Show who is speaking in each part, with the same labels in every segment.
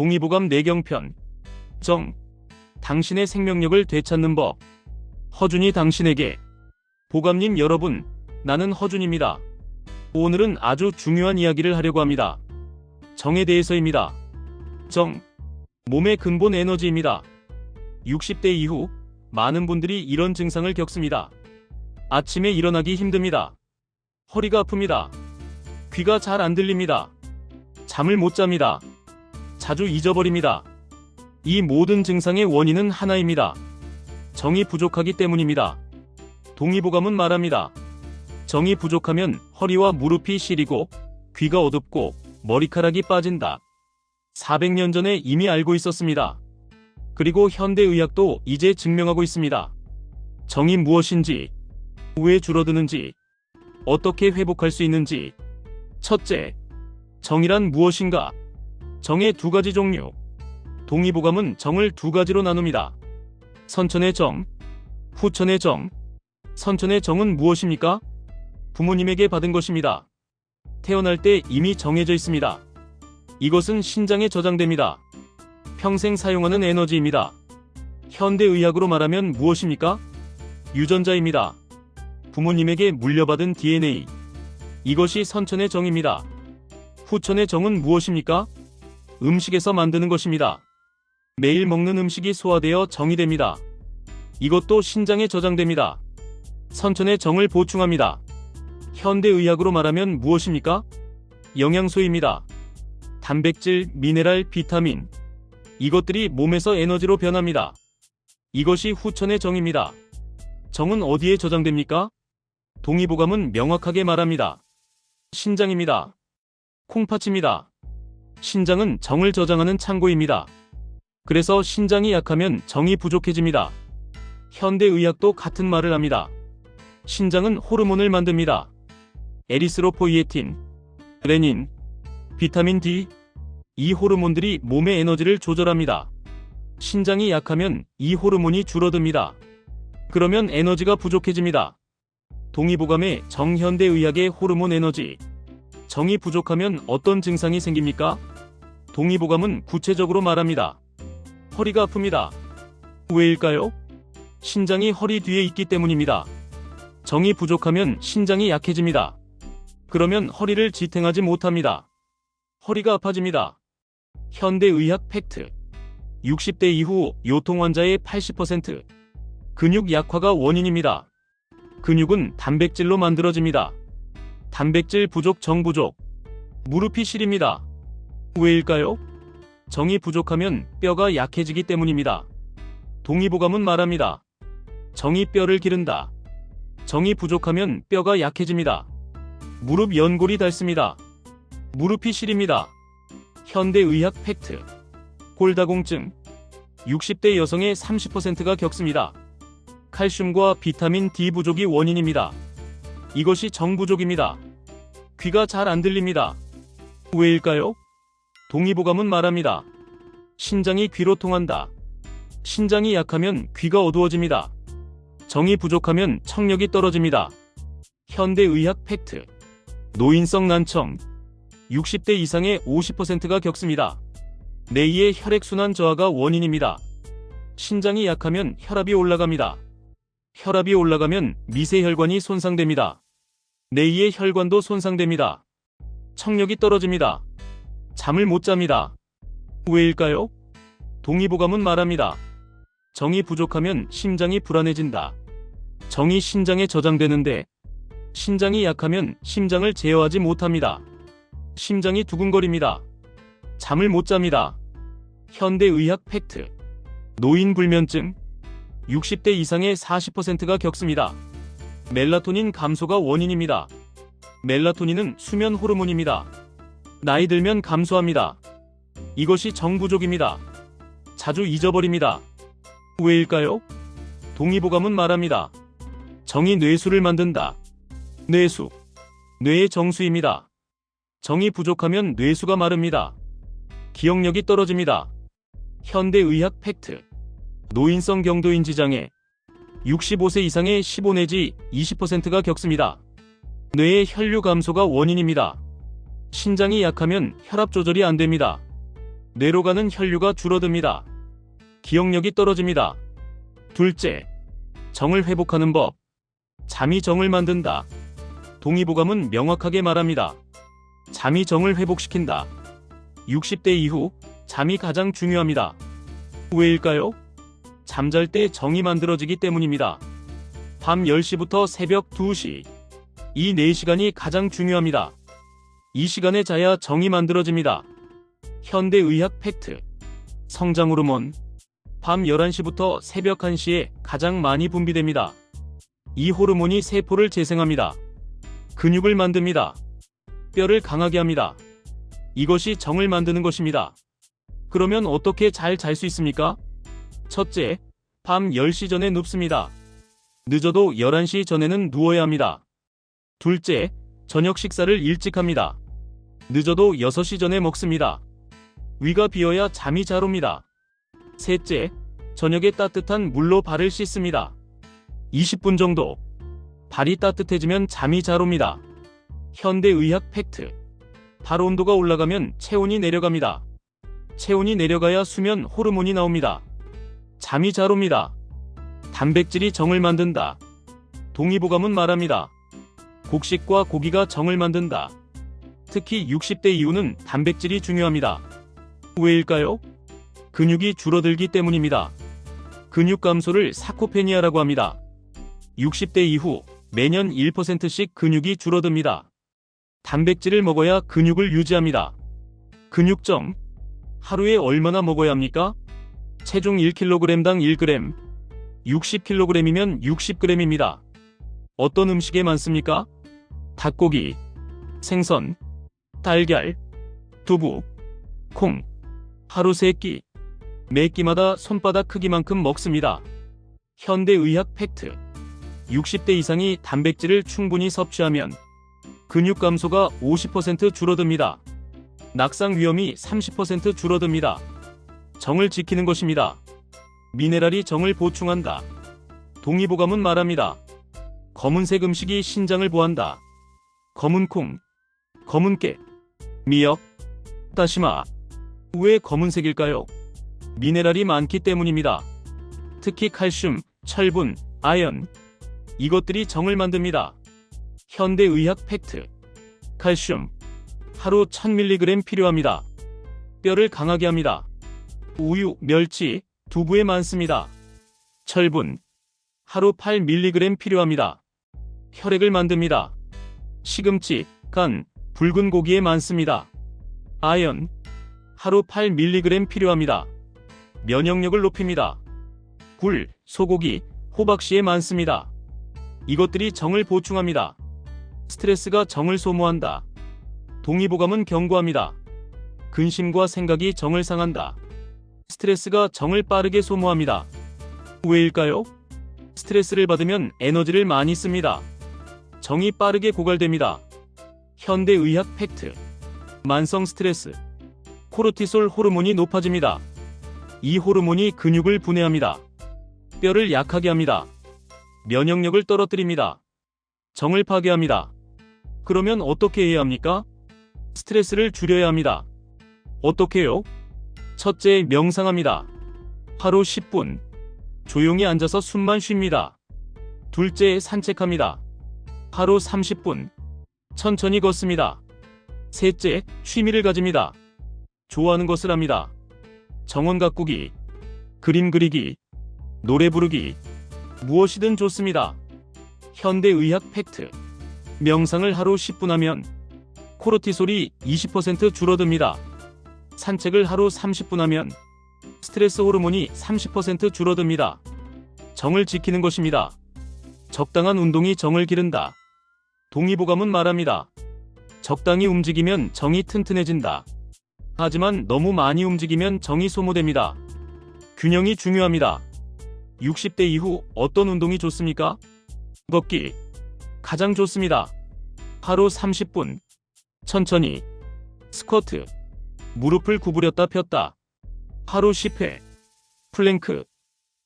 Speaker 1: 동의보감 내경편 정 당신의 생명력을 되찾는 법 허준이 당신에게 보감님 여러분 나는 허준입니다. 오늘은 아주 중요한 이야기를 하려고 합니다. 정에 대해서입니다. 정 몸의 근본 에너지입니다. 60대 이후 많은 분들이 이런 증상을 겪습니다. 아침에 일어나기 힘듭니다. 허리가 아픕니다. 귀가 잘 안 들립니다. 잠을 못 잡니다. 자주 잊어버립니다. 이 모든 증상의 원인은 하나입니다. 정이 부족하기 때문입니다. 동의보감은 말합니다. 정이 부족하면 허리와 무릎이 시리고 귀가 어둡고 머리카락이 빠진다. 400년 전에 이미 알고 있었습니다. 그리고 현대의학도 이제 증명하고 있습니다. 정이 무엇인지, 왜 줄어드는지, 어떻게 회복할 수 있는지. 첫째, 정이란 무엇인가? 정의 두 가지 종류. 동의보감은 정을 두 가지로 나눕니다. 선천의 정, 후천의 정. 선천의 정은 무엇입니까? 부모님에게 받은 것입니다. 태어날 때 이미 정해져 있습니다. 이것은 신장에 저장됩니다. 평생 사용하는 에너지입니다. 현대의학으로 말하면 무엇입니까? 유전자입니다. 부모님에게 물려받은 DNA. 이것이 선천의 정입니다. 후천의 정은 무엇입니까? 음식에서 만드는 것입니다. 매일 먹는 음식이 소화되어 정이 됩니다. 이것도 신장에 저장됩니다. 선천의 정을 보충합니다. 현대의학으로 말하면 무엇입니까? 영양소입니다. 단백질, 미네랄, 비타민. 이것들이 몸에서 에너지로 변합니다. 이것이 후천의 정입니다. 정은 어디에 저장됩니까? 동의보감은 명확하게 말합니다. 신장입니다. 콩팥입니다. 신장은 정을 저장하는 창고입니다. 그래서 신장이 약하면 정이 부족해집니다. 현대의학도 같은 말을 합니다. 신장은 호르몬을 만듭니다. 에리스로포이에틴, 레닌, 비타민 D. 이 호르몬들이 몸의 에너지를 조절합니다. 신장이 약하면 이 호르몬이 줄어듭니다. 그러면 에너지가 부족해집니다. 동의보감의 정현대의학의 호르몬 에너지. 정이 부족하면 어떤 증상이 생깁니까? 동의보감은 구체적으로 말합니다. 허리가 아픕니다. 왜일까요? 신장이 허리 뒤에 있기 때문입니다. 정이 부족하면 신장이 약해집니다. 그러면 허리를 지탱하지 못합니다. 허리가 아파집니다. 현대의학 팩트. 60대 이후 요통 환자의 80% 근육 약화가 원인입니다. 근육은 단백질로 만들어집니다. 단백질 부족 정 부족. 무릎이 시립니다. 왜일까요? 정이 부족하면 뼈가 약해지기 때문입니다. 동의보감은 말합니다. 정이 뼈를 기른다. 정이 부족하면 뼈가 약해집니다. 무릎 연골이 닳습니다. 무릎이 시립니다. 현대의학 팩트. 골다공증. 60대 여성의 30%가 겪습니다. 칼슘과 비타민 D 부족이 원인입니다. 이것이 정 부족입니다. 귀가 잘 안 들립니다. 왜일까요? 동의보감은 말합니다. 신장이 귀로 통한다. 신장이 약하면 귀가 어두워집니다. 정이 부족하면 청력이 떨어집니다. 현대의학 팩트. 노인성 난청. 60대 이상의 50%가 겪습니다. 내의의 혈액순환 저하가 원인입니다. 신장이 약하면 혈압이 올라갑니다. 혈압이 올라가면 미세혈관이 손상됩니다. 내의의 혈관도 손상됩니다. 청력이 떨어집니다. 잠을 못 잡니다. 왜일까요? 동의보감은 말합니다. 정이 부족하면 심장이 불안해진다. 정이 신장에 저장되는데 신장이 약하면 심장을 제어하지 못합니다. 심장이 두근거립니다. 잠을 못 잡니다. 현대의학 팩트. 노인 불면증. 60대 이상의 40%가 겪습니다. 멜라토닌 감소가 원인입니다. 멜라토닌은 수면 호르몬입니다. 나이 들면 감소합니다. 이것이 정부족입니다. 자주 잊어버립니다. 왜일까요? 동의보감은 말합니다. 정이 뇌수를 만든다. 뇌수. 뇌의 정수입니다. 정이 부족하면 뇌수가 마릅니다. 기억력이 떨어집니다. 현대의학 팩트. 노인성 경도인지 장애. 65세 이상의 15 내지 20%가 겪습니다. 뇌의 혈류 감소가 원인입니다. 신장이 약하면 혈압 조절이 안 됩니다. 뇌로 가는 혈류가 줄어듭니다. 기억력이 떨어집니다. 둘째, 정을 회복하는 법. 잠이 정을 만든다. 동의보감은 명확하게 말합니다. 잠이 정을 회복시킨다. 60대 이후 잠이 가장 중요합니다. 왜일까요? 잠잘 때 정이 만들어지기 때문입니다. 밤 10시부터 새벽 2시. 이 4시간이 가장 중요합니다. 이 시간에 자야 정이 만들어집니다. 현대의학 팩트. 성장 호르몬. 밤 11시부터 새벽 1시에 가장 많이 분비됩니다. 이 호르몬이 세포를 재생합니다. 근육을 만듭니다. 뼈를 강하게 합니다. 이것이 정을 만드는 것입니다. 그러면 어떻게 잘 잘 수 있습니까? 첫째, 밤 10시 전에 눕습니다. 늦어도 11시 전에는 누워야 합니다. 둘째, 저녁 식사를 일찍 합니다. 늦어도 6시 전에 먹습니다. 위가 비어야 잠이 잘 옵니다. 셋째, 저녁에 따뜻한 물로 발을 씻습니다. 20분 정도. 발이 따뜻해지면 잠이 잘 옵니다. 현대의학 팩트. 발 온도가 올라가면 체온이 내려갑니다. 체온이 내려가야 수면 호르몬이 나옵니다. 잠이 잘 옵니다. 단백질이 정을 만든다. 동의보감은 말합니다. 곡식과 고기가 정을 만든다. 특히 60대 이후는 단백질이 중요합니다. 왜일까요? 근육이 줄어들기 때문입니다. 근육 감소를 사코페니아라고 합니다. 60대 이후 매년 1%씩 근육이 줄어듭니다. 단백질을 먹어야 근육을 유지합니다. 근육정. 하루에 얼마나 먹어야 합니까? 체중 1kg당 1g. 60kg이면 60g입니다. 어떤 음식에 많습니까? 닭고기, 생선, 달걀, 두부, 콩. 하루 3끼. 매 끼마다 손바닥 크기만큼 먹습니다. 현대의학 팩트. 60대 이상이 단백질을 충분히 섭취하면 근육 감소가 50% 줄어듭니다. 낙상 위험이 30% 줄어듭니다. 정을 지키는 것입니다. 미네랄이 정을 보충한다. 동의보감은 말합니다. 검은색 음식이 신장을 보한다. 검은 콩, 검은 깨, 미역, 다시마. 왜 검은색일까요? 미네랄이 많기 때문입니다. 특히 칼슘, 철분, 아연. 이것들이 정을 만듭니다. 현대의학 팩트. 칼슘. 하루 1000mg 필요합니다. 뼈를 강하게 합니다. 우유, 멸치, 두부에 많습니다. 철분. 하루 8mg 필요합니다. 혈액을 만듭니다. 시금치, 간, 붉은 고기에 많습니다. 아연. 하루 8mg 필요합니다. 면역력을 높입니다. 굴, 소고기, 호박씨에 많습니다. 이것들이 정을 보충합니다. 스트레스가 정을 소모한다. 동의보감은 경고합니다. 근심과 생각이 정을 상한다. 스트레스가 정을 빠르게 소모합니다. 왜일까요? 스트레스를 받으면 에너지를 많이 씁니다. 정이 빠르게 고갈됩니다. 현대의학 팩트. 만성 스트레스. 코르티솔 호르몬이 높아집니다. 이 호르몬이 근육을 분해합니다. 뼈를 약하게 합니다. 면역력을 떨어뜨립니다. 정을 파괴합니다. 그러면 어떻게 해야 합니까? 스트레스를 줄여야 합니다. 어떻게요? 첫째, 명상합니다. 하루 10분. 조용히 앉아서 숨만 쉽니다. 둘째, 산책합니다. 하루 30분. 천천히 걷습니다. 셋째, 취미를 가집니다. 좋아하는 것을 합니다. 정원 가꾸기, 그림 그리기, 노래 부르기, 무엇이든 좋습니다. 현대의학 팩트. 명상을 하루 10분 하면 코르티솔이 20% 줄어듭니다. 산책을 하루 30분 하면 스트레스 호르몬이 30% 줄어듭니다. 정을 지키는 것입니다. 적당한 운동이 정을 기른다. 동의보감은 말합니다. 적당히 움직이면 정이 튼튼해진다. 하지만 너무 많이 움직이면 정이 소모됩니다. 균형이 중요합니다. 60대 이후 어떤 운동이 좋습니까? 걷기. 가장 좋습니다. 하루 30분. 천천히. 스쿼트. 무릎을 구부렸다 폈다. 하루 10회. 플랭크.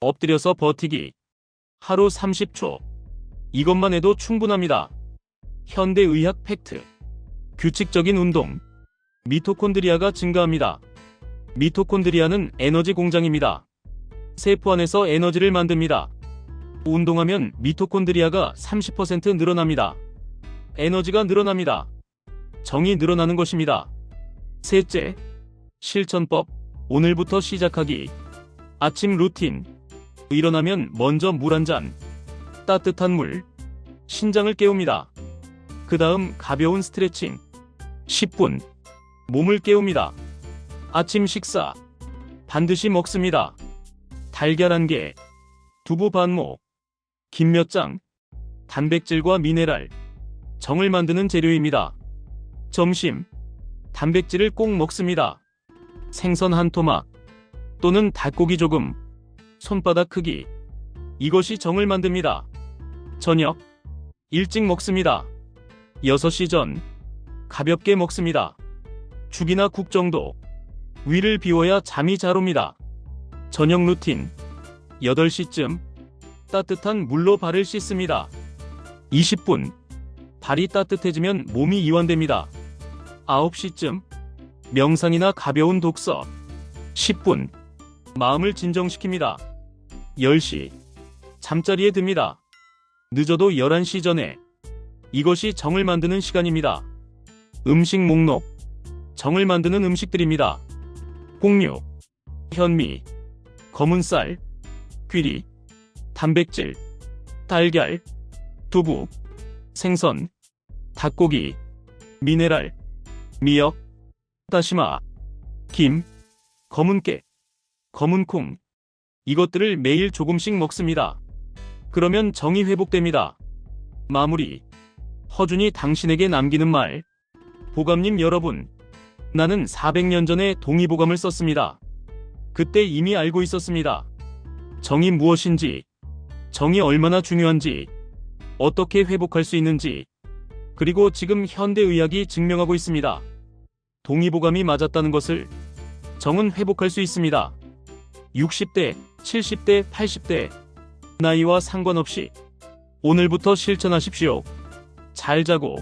Speaker 1: 엎드려서 버티기. 하루 30초. 이것만 해도 충분합니다. 현대의학 팩트. 규칙적인 운동. 미토콘드리아가 증가합니다. 미토콘드리아는 에너지 공장입니다. 세포 안에서 에너지를 만듭니다. 운동하면 미토콘드리아가 30% 늘어납니다. 에너지가 늘어납니다. 정이 늘어나는 것입니다. 셋째, 실천법. 오늘부터 시작하기. 아침 루틴. 일어나면 먼저 물 한 잔. 따뜻한 물. 신장을 깨웁니다. 그 다음 가벼운 스트레칭. 10분. 몸을 깨웁니다. 아침 식사. 반드시 먹습니다. 달걀 한 개. 두부 반모. 김 몇 장. 단백질과 미네랄. 정을 만드는 재료입니다. 점심. 단백질을 꼭 먹습니다. 생선 한 토막. 또는 닭고기 조금. 손바닥 크기. 이것이 정을 만듭니다. 저녁. 일찍 먹습니다. 6시 전. 가볍게 먹습니다. 죽이나 국 정도. 위를 비워야 잠이 잘 옵니다. 저녁 루틴. 8시쯤. 따뜻한 물로 발을 씻습니다. 20분. 발이 따뜻해지면 몸이 이완됩니다. 9시쯤. 명상이나 가벼운 독서. 10분. 마음을 진정시킵니다. 10시. 잠자리에 듭니다. 늦어도 11시 전에. 이것이 정을 만드는 시간입니다. 음식 목록. 정을 만드는 음식들입니다. 곡류, 현미, 검은 쌀, 귀리, 단백질, 달걀, 두부, 생선, 닭고기, 미네랄, 미역, 다시마, 김, 검은 깨, 검은 콩. 이것들을 매일 조금씩 먹습니다. 그러면 정이 회복됩니다. 마무리. 허준이 당신에게 남기는 말. 보감님 여러분. 나는 400년 전에 동의보감을 썼습니다. 그때 이미 알고 있었습니다. 정이 무엇인지, 정이 얼마나 중요한지, 어떻게 회복할 수 있는지, 그리고 지금 현대의학이 증명하고 있습니다. 동의보감이 맞았다는 것을 정은 회복할 수 있습니다. 60대, 70대, 80대, 나이와 상관없이 오늘부터 실천하십시오. 잘 자고,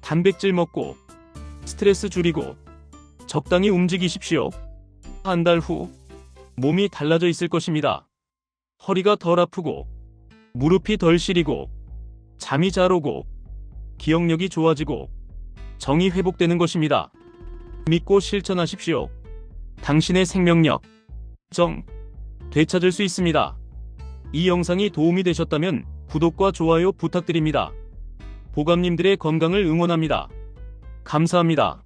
Speaker 1: 단백질 먹고, 스트레스 줄이고, 적당히 움직이십시오. 한 달 후, 몸이 달라져 있을 것입니다. 허리가 덜 아프고, 무릎이 덜 시리고, 잠이 잘 오고, 기억력이 좋아지고, 정이 회복되는 것입니다. 믿고 실천하십시오. 당신의 생명력, 정, 되찾을 수 있습니다. 이 영상이 도움이 되셨다면 구독과 좋아요 부탁드립니다. 보감님들의 건강을 응원합니다. 감사합니다.